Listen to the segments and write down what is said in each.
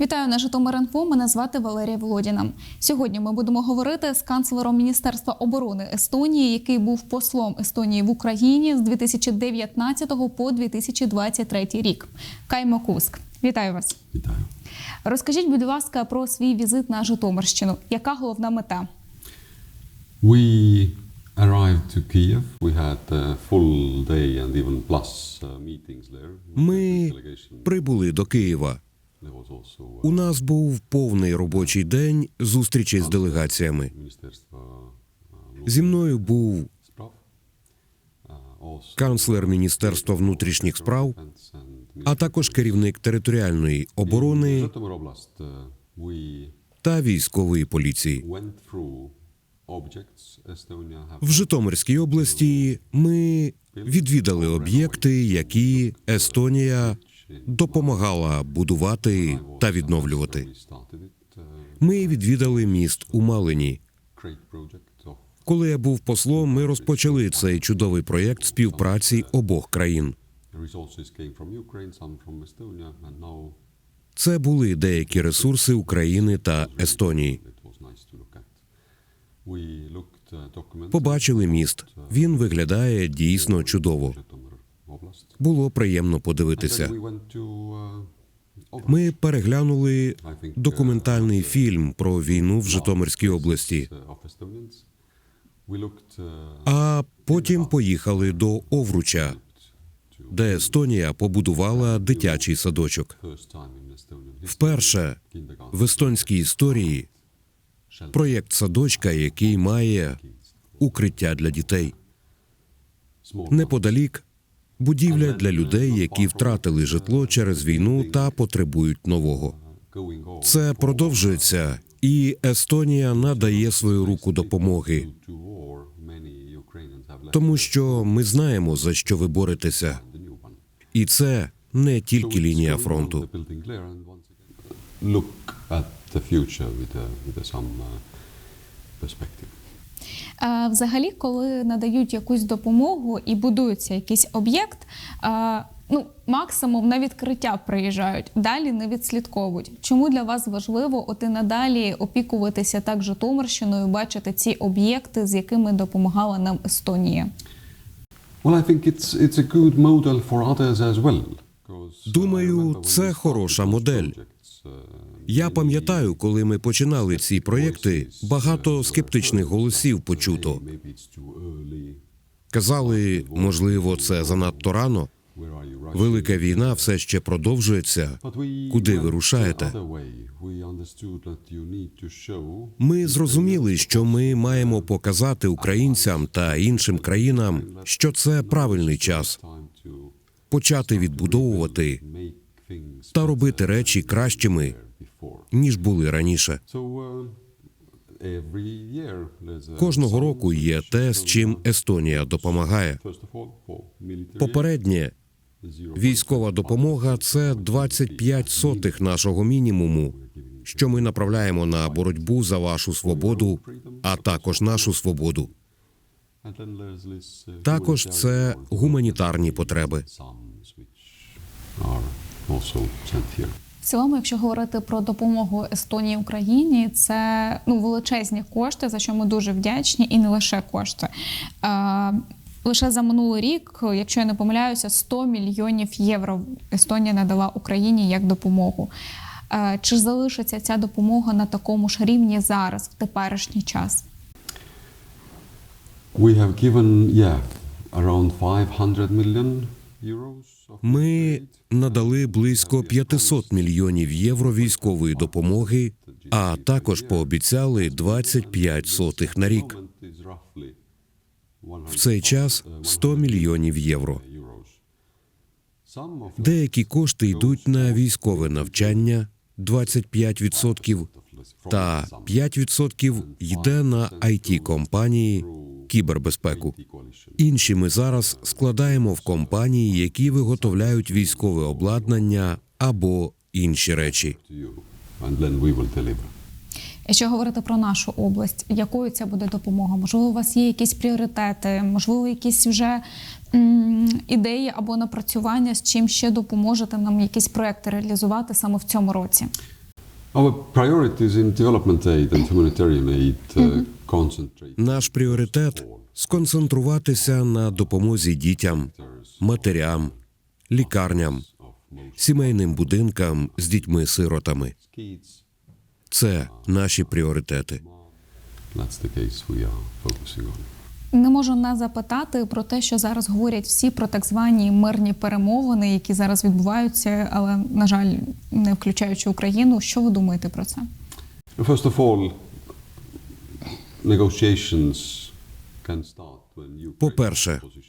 Вітаю на Житомир.Інфо. Мене звати Валерія Володіна. Сьогодні ми будемо говорити з канцлером Міністерства оборони Естонії, який був послом Естонії в Україні з 2019 по 2023 рік. Каймо Куск. Вітаю вас. Вітаю. Розкажіть, будь ласка, про свій візит на Житомирщину. Яка головна мета? We arrived to Kiev. We had a full day and even plus meetings there. Ми прибули до Києва. У нас був повний робочий день зустрічей з делегаціями. Зі мною був канцлер Міністерства внутрішніх справ, а також керівник територіальної оборони та військової поліції. В Житомирській області ми відвідали об'єкти, які Естонія допомагала будувати та відновлювати. Ми відвідали міст у Малині. Коли я був послом, ми розпочали цей чудовий проєкт співпраці обох країн. Це були деякі ресурси України та Естонії. Побачили міст. Він виглядає дійсно чудово. Було приємно подивитися. uh. Ми переглянули документальний фільм про війну в Житомирській області, Uh, uh, а потім поїхали до Овруча, де Естонія побудувала дитячий садочок. Вперше в естонській історії проєкт садочка, який має укриття для дітей. Неподалік будівля для людей, які втратили житло через війну та потребують нового. Це продовжується, і Естонія надає свою руку допомоги, тому що ми знаємо за що ви боретеся, і це не тільки лінія фронту. look at the future with a, with a some uh, perspective. Взагалі, коли надають якусь допомогу і будується якийсь об'єкт, ну максимум на відкриття приїжджають, далі не відслідковують. Чому для вас важливо от і надалі опікуватися так Житомирщиною, бачити ці об'єкти, з якими допомагала нам Естонія? Well, I think it's it's a good model for others as well. because, uh, Думаю, це хороша модель. Я пам'ятаю, коли ми починали ці проєкти, багато скептичних голосів почуто. Казали, можливо, це занадто рано. Велика війна все ще продовжується. Куди ви рушаєте? Ми зрозуміли, що ми маємо показати українцям та іншим країнам, що це правильний час почати відбудовувати та робити речі кращими. Ніж були раніше. Uh, Кожного року є те, з чим Естонія допомагає. Попереднє військова допомога це 25 сотих нашого мінімуму, що ми направляємо на боротьбу за вашу свободу, а також нашу свободу. Uh, Також це гуманітарні потреби. Цілому, якщо говорити про допомогу Естонії Україні, це ну величезні кошти, за що ми дуже вдячні, і не лише кошти. Лише за минулий рік, якщо я не помиляюся, 100 мільйонів євро Естонія надала Україні як допомогу. Чи залишиться ця допомога на такому ж рівні зараз, в теперішній час? We have given, yeah, around 500 million euros of Ми надали близько 500 мільйонів євро військової допомоги, а також пообіцяли 25 сотих на рік. В цей час 100 мільйонів євро. Деякі кошти йдуть на військове навчання 25%, та 5% йде на it компанії кібербезпеку. Інші ми зараз складаємо в компанії, які виготовляють військове обладнання або інші речі. Якщо говорити про нашу область, якою це буде допомога? Можливо, у вас є якісь пріоритети, можливо, якісь вже м, ідеї або напрацювання, з чим ще допоможете нам якісь проекти реалізувати саме в цьому році? Our priorities in development aid and humanitarian aid uh, concentrate Наш пріоритет сконцентруватися на допомозі дітям, матерям, лікарням, сімейним будинкам з дітьми-сиротами. Це наші пріоритети. That's the case we are focusing on. Не можу не запитати про те, що зараз говорять всі про так звані мирні перемовини, які зараз відбуваються, але на жаль, не включаючи Україну. Що ви думаєте про це? First of all, negotiations can start when you По-перше, position.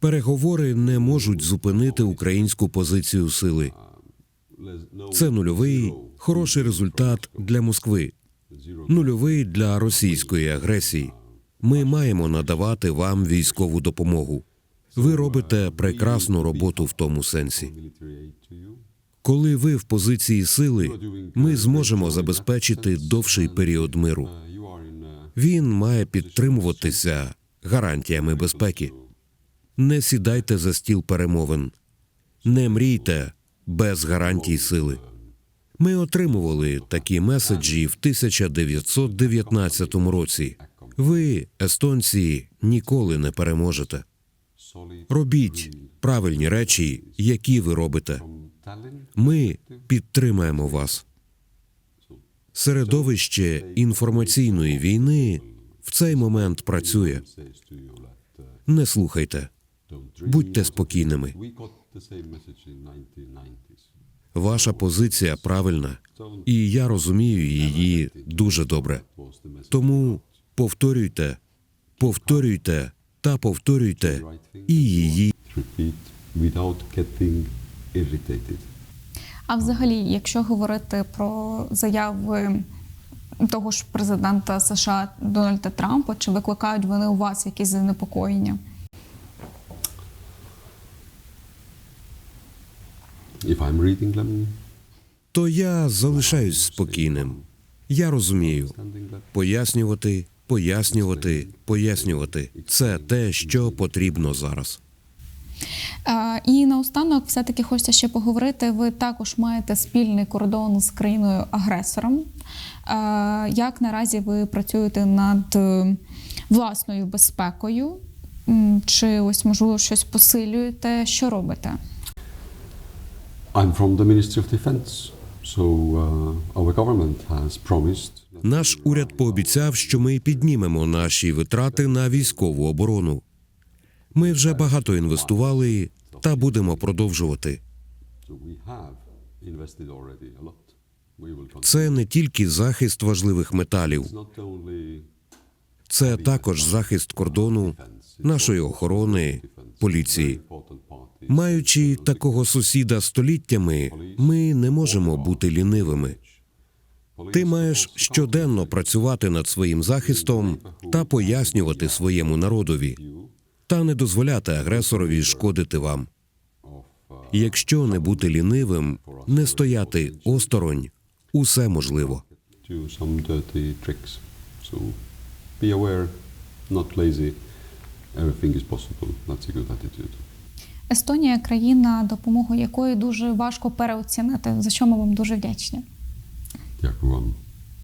Переговори не можуть зупинити українську позицію сили. There's Це нульовий хороший результат для Москви, нульовий для російської агресії. Ми маємо надавати вам військову допомогу. Ви робите прекрасну роботу в тому сенсі. Коли ви в позиції сили, ми зможемо забезпечити довший період миру. Він має підтримуватися гарантіями безпеки. Не сідайте за стіл перемовин, не мрійте без гарантій сили. Ми отримували такі меседжі в 1919 році. Ви, естонці, ніколи не переможете. Робіть правильні речі, які ви робите. Ми підтримаємо вас. Середовище інформаційної війни в цей момент працює. Не слухайте, будьте спокійними. We got the same message in 1990s. Ваша позиція правильна, і я розумію її дуже добре. Тому повторюйте, повторюйте та повторюйте і її. А взагалі, якщо говорити про заяви того ж президента США Дональда Трампа, чи викликають вони у вас якісь занепокоєння? If I'm reading them, То я залишаюсь спокійним. Я розумію. Пояснювати, пояснювати, пояснювати. Це те, що потрібно зараз. І наостанок, все-таки хочеться ще поговорити. Ви також маєте спільний кордон з країною агресором. Е, Як наразі ви працюєте над е, власною безпекою? Чи ось можливо щось посилюєте? Що робите? I'm from the Ministry of Defense, uh, Наш уряд пообіцяв, що ми піднімемо наші витрати на військову оборону. Ми вже багато інвестували та будемо продовжувати. Це не тільки захист важливих металів, це також захист кордону, нашої охорони, поліції. Маючи такого сусіда століттями, ми не можемо бути лінивими. Ти маєш щоденно працювати над своїм захистом та пояснювати своєму народові, та не дозволяти агресорові шкодити вам. Якщо не бути лінивим, не стояти осторонь, усе можливо. Be aware, not lazy. Everything is possible. That's a good attitude. Естонія країна, допомогу якої дуже важко переоцінити, за що ми вам дуже вдячні. Дякую вам.